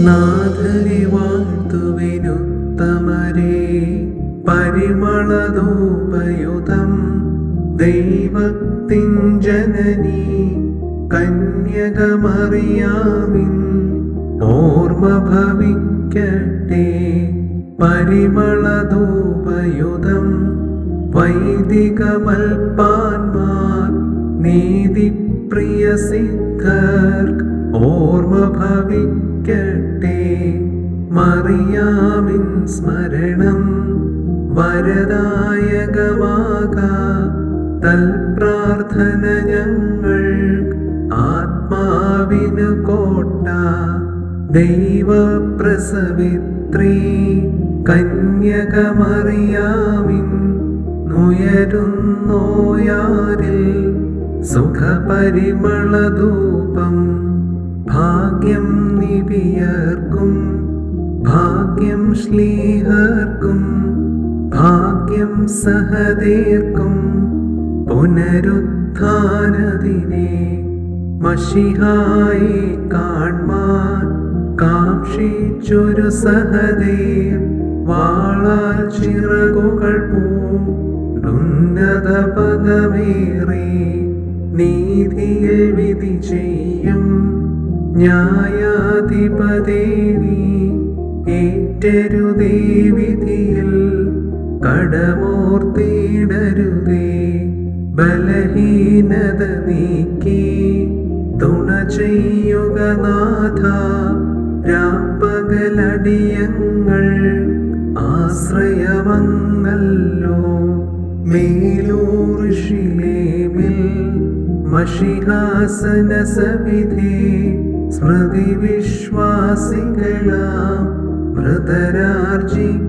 നാഥനെ വാഴ്ത്തുവിനുത്തമരേ. പരിമളദോപയുധം ദൈവത്തിൻ ജനനി കന്യകമറിയാമിൻ. ഓർമ്മ ഭവിക്കട്ടെ. പരിമളദോപയുധം വൈദികമൽപ്പാന്മാർ നീതിപ്രിയ സിദ്ധർ. ഓർമ്മ ഭവിക്കട്ടെ മറിയാമിൻ സ്മരണം വരദായകമാക. തൽപ്രാർത്ഥന ഞങ്ങൾ ആത്മാവിനു കോട്ട. ദൈവപ്രസവിത്രീ കന്യകമറിയാമിൻ നുയരുന്നോയാരിൽ സുഖപരിമളധൂപം ഭാഗ്യം നിപിയർക്കും ഭാഗ്യം ശ്ലീഹർക്കും ഭാഗ്യം സഹദേർക്കും പുനരുത്ഥാനദിനെ മഷിഹായി കാൺമാൻ കാക്ഷിച്ചൊരു സഹദേ വാളാൽ ചിറകുകൾ പോന്നത പദമേറി നീതിയിൽ വിധി ചെയ്യും. ന്യായാധിപതേ നീ ഏറ്റരുതേ വിധിയിൽ കടമോർത്തിടരുതേ ബലഹീനത നീക്കി തുണ ചെയ്യുക നാഥ. രാപ്പകലടിയങ്ങൾ ആശ്രയമങ്ങല്ലോ. മേലൂർഷിലേമിൽ മഷിഹാസന സവിധി സ്മൃതി വിശ്വാസികളാം മൃതരാർജിക്കട്ടെ